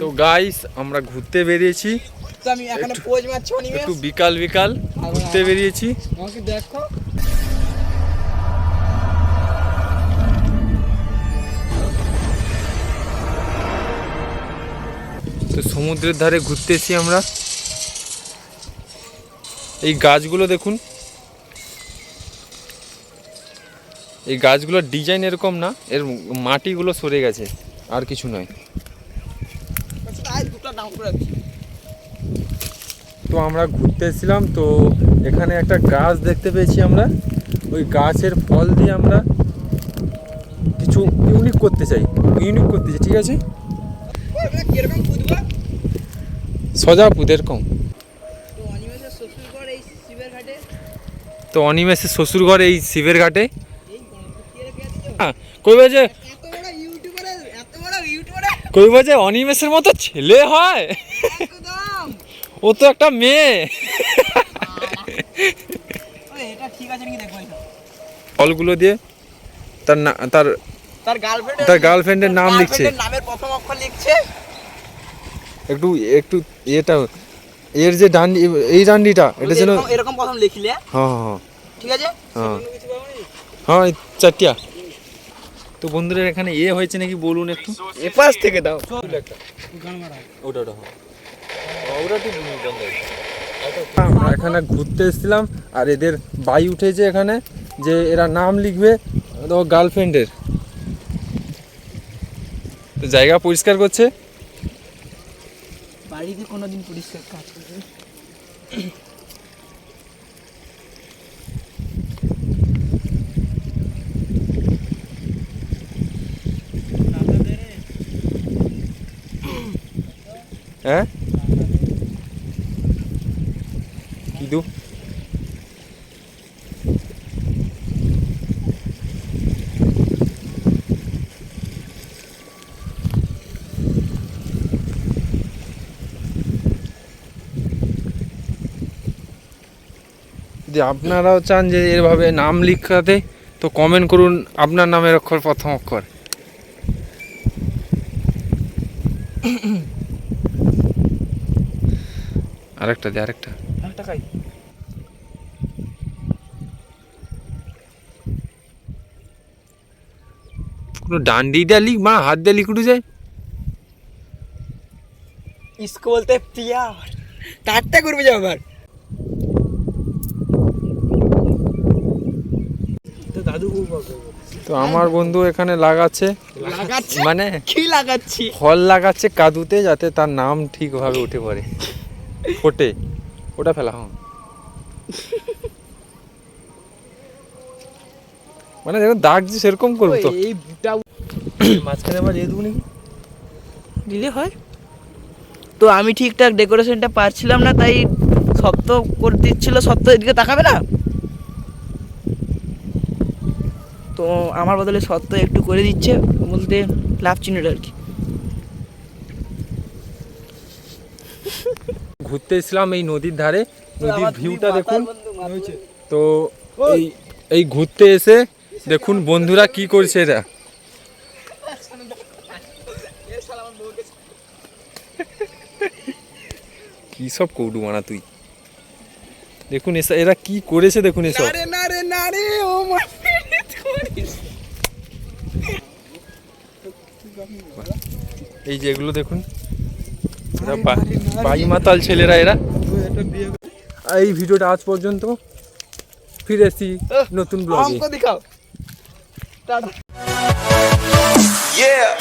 তো গাইস আমরা ঘুরতে বেরিয়েছি। একটু বিকাল বিকাল ঘুরতে বেরিয়েছি। দেখো। তো সমুদ্রের ধারে ঘুরতে এসেছি আমরা। এই গাছগুলো দেখুন। এই গাছগুলোর ডিজাইন এরকম না এর মাটিগুলো সরে গেছে আর কিছু নয় আজ দুটো নাম করে রাখছি তো আমরা ঘুরতে এসেছিলাম তো এখানে একটা গাছ দেখতে পেয়েছি আমরা। ওই গাছের ফল দিয়ে আমরা কিছু ইউনিক করতে চাই ইউনিক করতে চাই ঠিক আছে? সজা পুদের কম। তো অনিমেষের শ্বশুর ঘর এই শিবের ঘাটে। হ্যাঁ, কই বাজে? কই বাজে অনিমেষের মতো ছেলে হয়? ও তো একটা মেয়ে। ফলগুলো দিয়ে তার না তার তার গার্লফ্রেন্ড তার গার্লফ্রেন্ডের নাম লিখছে। নামের প্রথম অক্ষর লিখছে। একটু একটু এটা এর যে ডান্ডি এই ডান্ডিটা এটা যেন এরকম- এরকম প্রথম লিখলে। হ্যাঁ হ্যাঁ ঠিক আছে? হ্যাঁ। হ্যাঁ চারটিয়া। তো বন্ধুরা এখানে এ হয়েছে নাকি বলুন একটু? এপাশ থেকে দাও। ওটা ওটা আমরা এখানে ঘুরতে এসেছিলাম আর এদের বাই উঠেছে এখানে যে এরা নাম লিখবে ও গার্লফ্রেন্ডের। তো জায়গা পরিষ্কার করছে। বাড়িতে কোনোদিন পরিষ্কার কাজ করবে হ্যাঁ? যদি আপনারাও চান যে এভাবে নাম লিখাতে, তো কমেন্ট করুন। আপনার নামের অক্ষর প্রথম অক্ষর। আরেকটা দে আরেকটা। আরেকটা খাই। কোনো ডান্ডি দিয়ে মা হাত দিয়ে লিকুটু যায়। স্কুল তে পিয়া। কাটতে করবে যাও আবার। তো আমার বন্ধু এখানে লাগাচ্ছে? মানে কি লাগাচ্ছি? ফল লাগাচ্ছে কাদুতে যাতে তার নাম ঠিকভাবে উঠে পড়ে। ফোটে ওটা ফেলা। হ্যাঁ মানে যেরকম দাগ যে সেরকম করব তো। এই বুটা মাঝখানে আবার দিয়ে দেবো নাকি দিলে হয়। তো আমি ঠিকঠাক ডেকোরেশনটা পারছিলাম না তাই শক্ত করে দিচ্ছিল শক্ত এদিকে তাকাবে না? তো আমার বদলে সত্য একটু করে দিচ্ছে বলতে লাভ চিহ্নটা আর কি। ঘুরতে এসলাম এই নদীর ধারে। নদীর ভিউটা দেখুন। তো এই এই ঘুরতে এসে দেখুন বন্ধুরা কি করছে এরা। কি সব কৌটু মানা তুই। দেখুন এসা এরা কি করেছে দেখুন এসব। এই যেগুলো দেখুন। মাতাল ছেলেরা এরা। এই ভিডিওটা আজ পর্যন্ত। ফিরে এসছি নতুন ব্লগে দেখাও। Yeah!